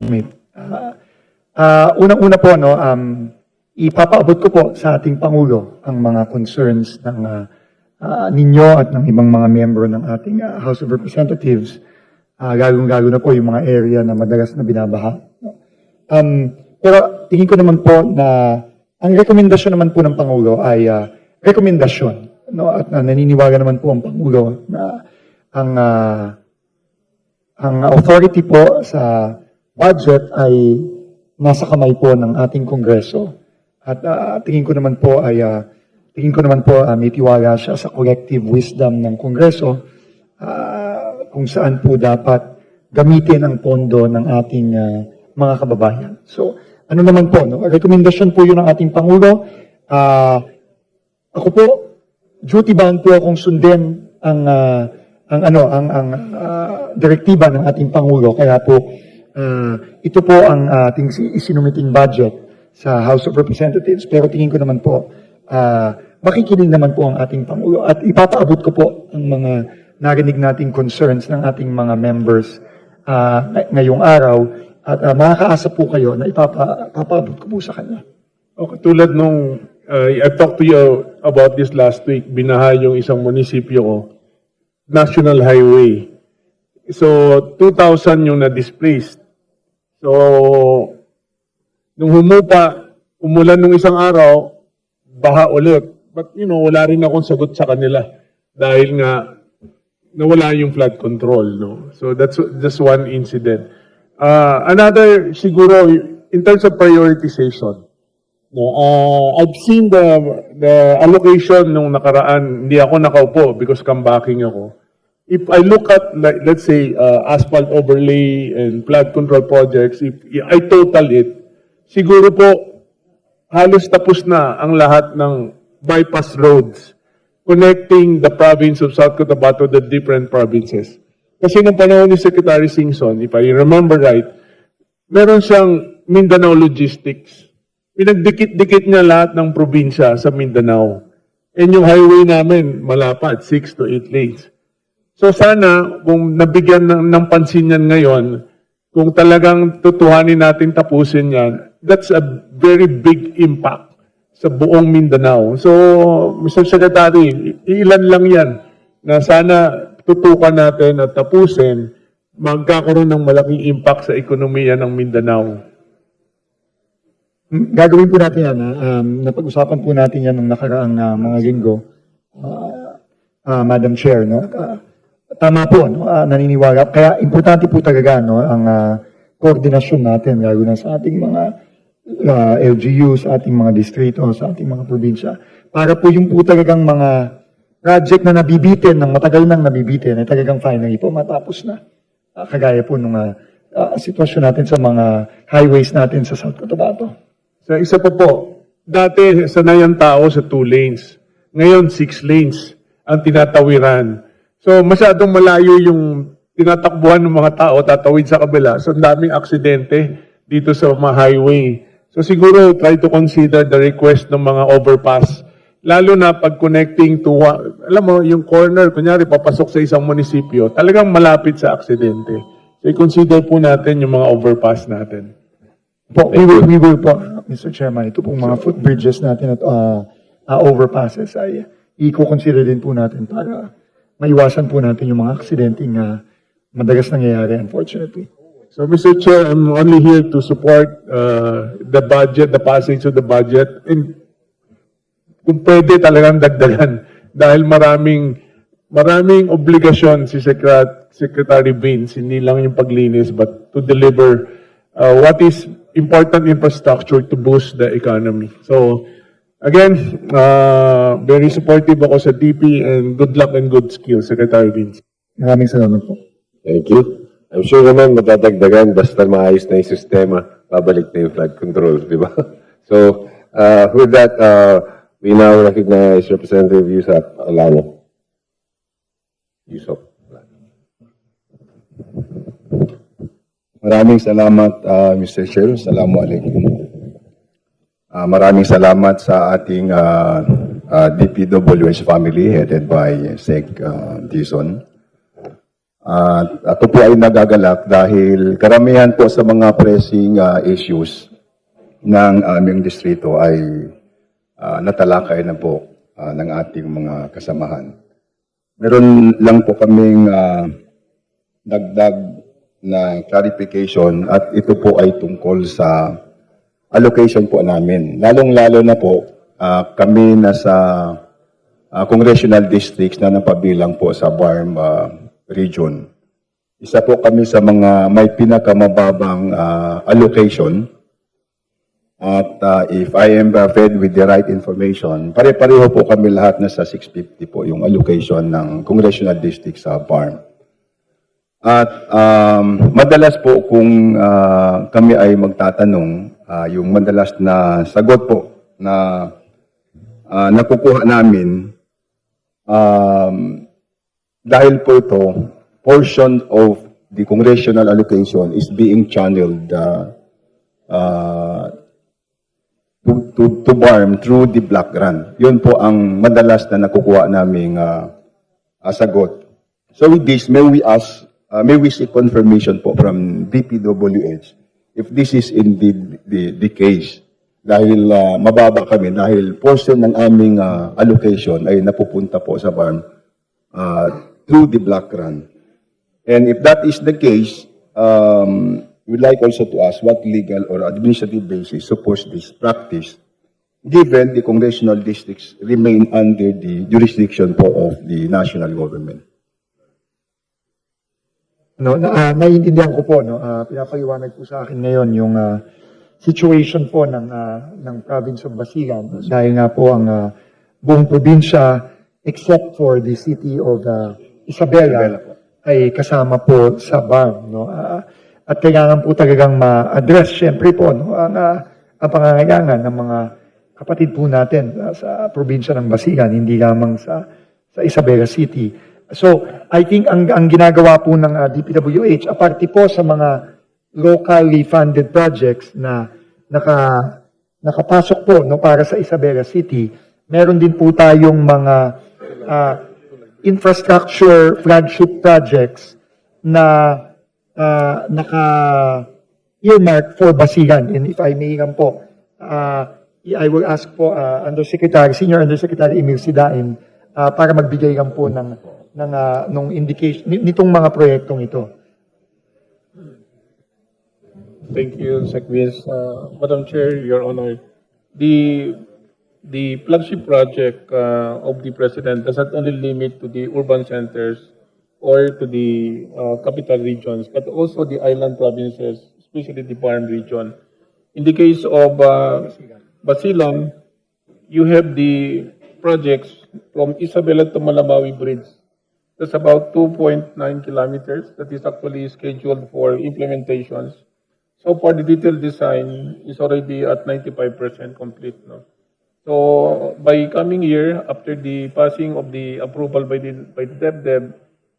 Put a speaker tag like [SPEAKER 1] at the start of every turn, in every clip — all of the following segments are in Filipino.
[SPEAKER 1] Uh, uh, unang-una po, no, um, ipapaabot ko po sa ating Pangulo ang mga concerns ng uh, uh, ninyo at ng ibang mga miyembro ng ating uh, House of Representatives. Uh, Gagong-gago na po yung mga area na madalas na binabaha. Um, pero tingin ko naman po na ang rekomendasyon naman po ng Pangulo ay uh, rekomendasyon. No? At uh, naniniwala naman po ang Pangulo na ang uh, ang authority po sa budget ay nasa kamay po ng ating Kongreso. At ah, tingin ko naman po ay ah, tingin ko naman po ah, may tiwala siya sa collective wisdom ng Kongreso ah, kung saan po dapat gamitin ang pondo ng ating ah, mga kababayan. So, ano naman po, no? rekomendasyon po yun ng ating Pangulo. Ah, ako po, duty bound po akong sundin ang ah, ang ano ang ang ah, direktiba ng ating pangulo kaya po ah, ito po ang ating si- isinumiting budget sa House of Representatives pero tingin ko naman po ah, makikinig naman po ang ating pangulo at ipapaabot ko po ang mga narinig nating concerns ng ating mga members ngay- ngayong araw at ah, makakaasa po kayo na ipapa, ipapaabot ko po sa kanya.
[SPEAKER 2] Okay, tulad nung uh, I talked to you about this last week, binaha yung isang munisipyo ko, national highway. So, 2,000 yung na-displaced. So, nung humupa, umulan nung isang araw, baha ulit. But, you know, wala rin akong sagot sa kanila. Dahil nga, nawala yung flood control, no? So, that's just one incident. Uh, another, siguro, in terms of prioritization, No, uh, I've seen the the allocation nung nakaraan. Hindi ako nakaupo because comebacking ako. If I look at like let's say uh, asphalt overlay and flood control projects, if I total it, siguro po halos tapos na ang lahat ng bypass roads connecting the province of South Cotabato to the different provinces. Kasi nung panahon ni Secretary Singson, if I remember right, meron siyang Mindanao Logistics. Pinagdikit-dikit niya lahat ng probinsya sa Mindanao. And yung highway namin, malapad, 6 to 8 lanes. So sana, kung nabigyan ng, ng pansin yan ngayon, kung talagang tutuhanin natin tapusin yan, that's a very big impact sa buong Mindanao. So, Mr. Secretary, ilan lang yan na sana tutukan natin at tapusin, magkakaroon ng malaking impact sa ekonomiya ng Mindanao.
[SPEAKER 1] Mm, Gagawin po natin yan. ha? Um, napag-usapan po natin yan nung nakaraang ah, mga linggo. Ah, ah, Madam Chair, no? Ah, tama po, no? Ah, naniniwala. Kaya importante po talaga no, ang ah, koordinasyon natin, lalo na sa ating mga ah, LGU, sa ating mga distrito, sa ating mga probinsya. Para po yung po talagang mga project na nabibitin, ng matagal nang nabibitin, ay talagang finally po matapos na. Ah, kagaya po nung ah, ah, sitwasyon natin sa mga highways natin sa South Cotabato.
[SPEAKER 2] Sa isa pa po, dati sanay ang tao sa two lanes. Ngayon, six lanes ang tinatawiran. So, masyadong malayo yung tinatakbuhan ng mga tao, tatawid sa kabila. So, ang daming aksidente dito sa mga highway. So, siguro, try to consider the request ng mga overpass. Lalo na pag connecting to, alam mo, yung corner, kunyari, papasok sa isang munisipyo, talagang malapit sa aksidente. So, i-consider po natin yung mga overpass natin.
[SPEAKER 1] Po, we will, we will po, Mr. Chairman, ito pong mga footbridges natin at uh, uh, overpasses ay i-consider din po natin para maiwasan po natin yung mga aksidenteng uh, madagas nangyayari, unfortunately.
[SPEAKER 2] So, Mr. Chair, I'm only here to support uh, the budget, the passage of the budget. And kung pwede talagang dagdagan dahil maraming maraming obligasyon si Secret, Secretary Vince, hindi lang yung paglinis, but to deliver uh, what is important infrastructure to boost the economy. So, again, uh, very supportive ako sa DP and good luck and good skills, Secretary Vince.
[SPEAKER 1] Maraming salamat po.
[SPEAKER 3] Thank you. I'm sure naman matadagdagan basta maayos na yung sistema, babalik na yung flood control, di ba? So, uh, with that, uh, we now recognize Representative Yusuf Alano. Yusuf.
[SPEAKER 4] Maraming salamat, uh, Mr. Chair. Assalamualaikum. Uh, maraming salamat sa ating uh, uh, DPWH family headed by Sec uh, Dizon. At ako po ay nagagalak dahil karamihan po sa mga pressing ah, issues ng aming distrito ay ah, natalakay na po ah, ng ating mga kasamahan. Meron lang po kaming ah, dagdag na clarification at ito po ay tungkol sa allocation po namin. Lalong-lalo na po ah, kami na sa ah, congressional districts na napabilang po sa BARM ah, region. Isa po kami sa mga may pinakamababang ah, allocation at ah, if I am uh, fed with the right information, pare-pareho po kami lahat na sa 650 po yung allocation ng congressional district sa BARM. At um, madalas po kung ah, kami ay magtatanong, ah, yung madalas na sagot po na ah, nakukuha namin, um, dahil po ito, portion of the congressional allocation is being channeled uh, uh, to, to, to BARM through the block grant. Yun po ang madalas na nakukuha naming uh, uh, sagot. So with this, may we ask, uh, may we seek confirmation po from DPWH if this is indeed the, the case. Dahil uh, mababa kami, dahil portion ng aming uh, allocation ay napupunta po sa BARM uh, through the block grant. And if that is the case, um, we'd like also to ask what legal or administrative basis supports this practice, given the congressional districts remain under the jurisdiction po of the national government.
[SPEAKER 1] No, na, ah, naiintindihan ko po, no, ah, pinapaliwanag po sa akin ngayon yung ah, situation po ng, ah, ng province of Basilan. Dahil nga po ang ah, buong probinsya, except for the city of ah, Isabela, ay kasama po sa BARM. No? Ah, at kailangan po talagang ma-address, syempre po, no, ang, ah, ang pangangailangan ng mga kapatid po natin ah, sa probinsya ng Basilan, hindi lamang sa sa Isabela City. So, I think ang, ang ginagawa po ng ah, DPWH, aparte po sa mga locally funded projects na naka, nakapasok po no, para sa Isabela City, meron din po tayong mga ah, infrastructure flagship projects na ah, naka earmark for Basilan. And if I may lang po, ah, I will ask po ah, Undersecretary, Senior Undersecretary Emil Sidain ah, para magbigay lang po ng ng ah, nung indication ni- nitong mga proyektong ito.
[SPEAKER 5] Thank you, Secretary. Uh, Madam Chair, Your Honor, the the flagship project uh, of the President does not only limit to the urban centers or to the uh, capital regions, but also the island provinces, especially the Barm region. In the case of uh, Basilan, you have the projects from Isabela to Malamawi Bridge. That's about 2.9 kilometers that is actually scheduled for implementations. So far, the detailed design is already at 95% complete. No? So by coming year, after the passing of the approval by the by the DepDep,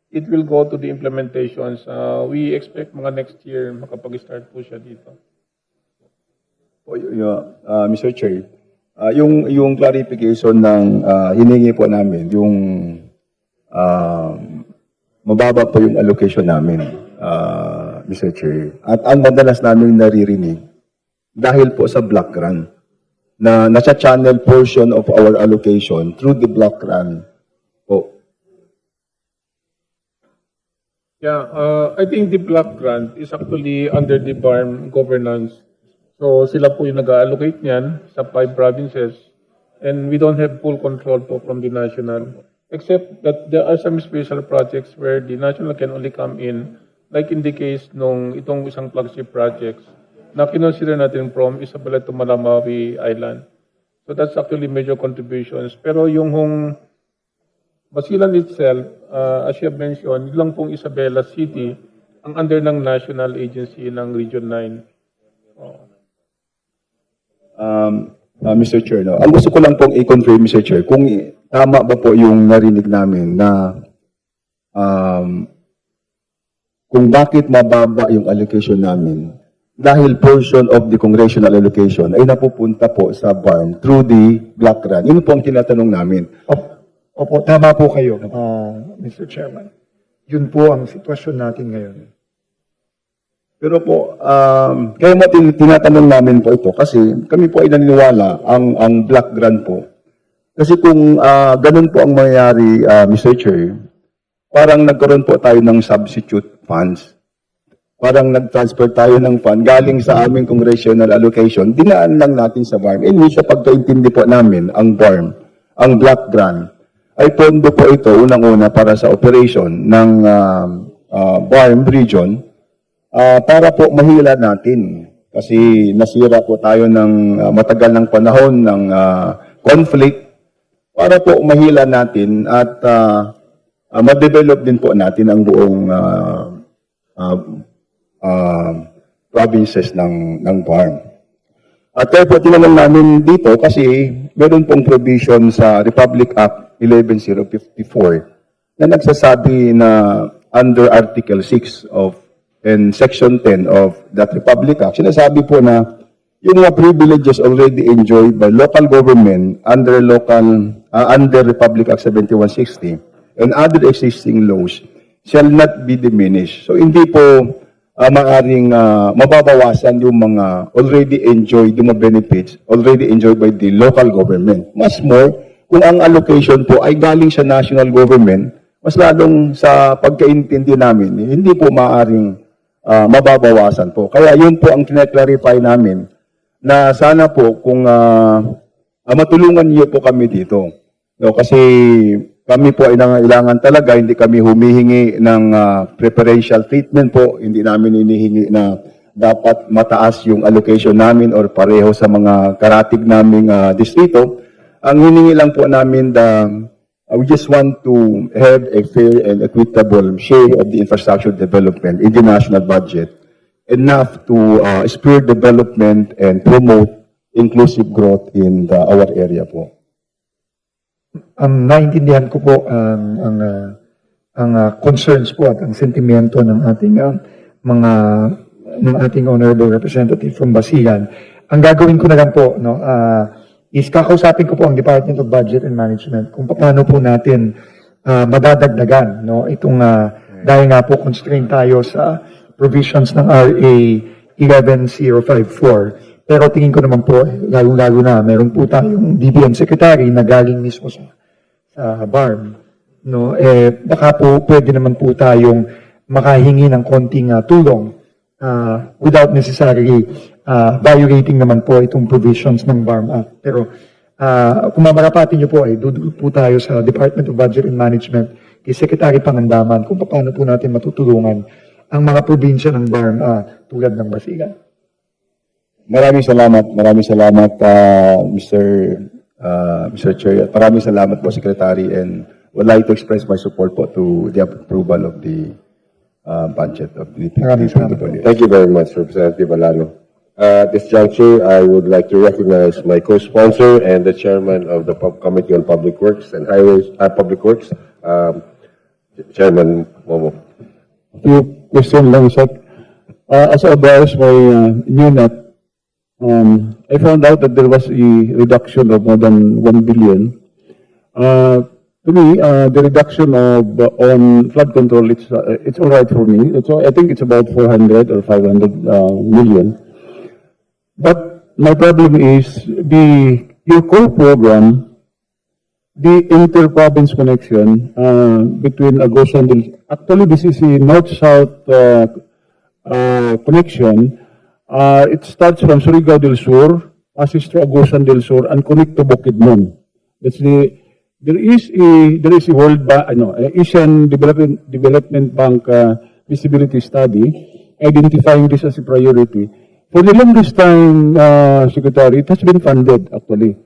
[SPEAKER 5] it will go to the implementations. Uh, we expect mga next year makapag-start po siya dito.
[SPEAKER 4] Po, uh, Mr. Chair, uh, yung, yung clarification ng uh, hiningi po namin, yung uh, mababa po yung allocation namin, uh, Mr. Chair. At ang madalas namin naririnig, dahil po sa block run, na nasa channel portion of our allocation through the block run po.
[SPEAKER 5] Yeah, uh, I think the block grant is actually under the BARM governance. So sila po yung nag-allocate niyan sa five provinces and we don't have full control po from the national. Except that there are some special projects where the national can only come in, like in the case nung itong isang flagship projects na kinonsider natin from Isabela to Malamawi Island. So that's actually major contributions. Pero yung hong Basilan itself, uh, as you have mentioned, lang pong Isabela City ang under ng national agency ng Region 9.
[SPEAKER 4] Um, uh, Mr. Chair, no? ang gusto ko lang pong i-confirm, Mr. Chair, kung tama ba po yung narinig namin na um, kung bakit mababa yung allocation namin dahil portion of the congressional allocation ay napupunta po sa BARM through the block grant. Yun po ang tinatanong namin.
[SPEAKER 1] Opo, opo, tama po kayo, ah, Mr. Chairman. Yun po ang sitwasyon natin ngayon.
[SPEAKER 4] Pero po, um, kaya mo tin- tinatanong namin po ito kasi kami po ay naniniwala ang ang black grant po. Kasi kung ah, ganun po ang mangyayari, ah, Mr. Chair, parang nagkaroon po tayo ng substitute funds. Parang nag-transfer tayo ng fund galing sa aming congressional allocation, dinaan lang natin sa BARM. In which, sa pagkaintindi po namin, ang BARM, ang black grant, ay pondo po ito unang-una para sa operation ng ah, ah, BARM region, Ah, para po mahila natin. Kasi nasira po tayo ng ah, matagal ng panahon ng ah, conflict. Para po mahila natin at ah, ah, ma-develop din po natin ang buong ah, ah, ah, provinces ng, ng farm. At kaya po tinanong namin dito kasi meron pong provision sa Republic Act 11054 na nagsasabi na under Article 6 of and Section 10 of that Republic Act, sinasabi po na yung mga privileges already enjoyed by local government under local uh, under Republic Act 7160 and other existing laws shall not be diminished. So hindi po uh, maaring uh, mababawasan yung mga already enjoyed, yung mga benefits already enjoyed by the local government. Mas more, kung ang allocation po ay galing sa national government, mas lalong sa pagkaintindi namin, hindi po maaring ah, mababawasan po. Kaya yun po ang kinaklarify namin na sana po kung ah, ah, matulungan niyo po kami dito. No, kasi kami po ay nangailangan talaga, hindi kami humihingi ng ah, preferential treatment po, hindi namin hinihingi na dapat mataas yung allocation namin or pareho sa mga karatig naming ah, distrito. Ang hiningi lang po namin the Uh, we just want to have a fair and equitable share of the infrastructure development in the national budget, enough to uh, spur development and promote inclusive growth in the, our area po.
[SPEAKER 1] Ang naintindihan ko po ang ang ah, ang ah, concerns po at ang sentimento ng ating ah, mga ng ating honorable representative from Basilan. Ang gagawin ko na lang po no ah, is kakausapin ko po ang Department of Budget and Management kung paano po natin ah, madadagdagan no? Itong ah, dahil nga po constrained tayo sa provisions ng RA 11054 pero tingin ko naman po eh, lalo-lalo na meron po tayong DBM secretary na galing mismo sa sa BARM, no, eh, baka po pwede naman po tayong makahingi ng konting ah, tulong ah, without necessarily ah, violating naman po itong provisions ng BARM Act. Pero ah, kung mamarapati niyo po, ay dudulog po tayo sa Department of Budget and Management kay Secretary Pangandaman kung paano po natin matutulungan ang mga probinsya ng BARM ah, tulad ng Basilan.
[SPEAKER 4] Maraming salamat, maraming salamat uh, Mr. Uh, Mr. Chair. At maraming salamat po Secretary and would like to express my support po to the approval of the uh, budget of the
[SPEAKER 1] Maraming salamat po.
[SPEAKER 3] Thank you very much, Representative Alano. Uh, At this juncture, I would like to recognize my co-sponsor and the chairman of the Pub- Committee on Public Works and Highways, uh, Public Works, um, Chairman Momo.
[SPEAKER 6] few question lang, Sec. Uh, as I browse my uh, UNET, um, I found out that there was a reduction of more than 1 billion. Uh, to me, uh, the reduction of uh, on flood control, it's uh, it's all right for me. All- I think it's about 400 or 500 uh, million. But my problem is the core program the inter-province connection uh, between Agosan del... Actually, this is a north-south uh, uh, connection. Uh, it starts from Surigao del Sur, passes through Agosan del Sur, and connect to Bukidnon. That's the... There is a there is a World Bank, no, Asian Development Development Bank uh, feasibility study identifying this as a priority. For the longest time, uh, Secretary, it has been funded actually.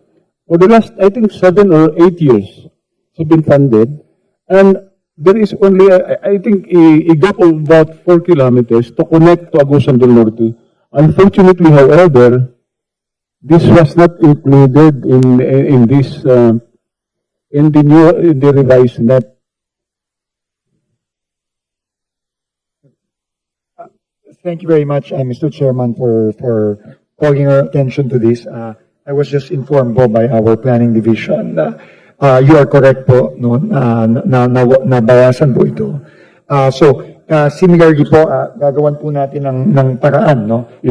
[SPEAKER 6] For the last, I think, seven or eight years, it's been funded. And there is only, I, I think, a, a gap of about four kilometers to connect to Agusan del Norte. Unfortunately, however, this was not included in, in this, uh, in the new, in the revised net.
[SPEAKER 1] Thank you very much, uh, Mr. Chairman, for, for calling our attention to this. Uh, I was just informed po by our planning division na uh, you are correct po, no, na, na, na, nabawasan po ito. Ah, so, ah, similarly po, ah, gagawan po natin ng, ng paraan, no?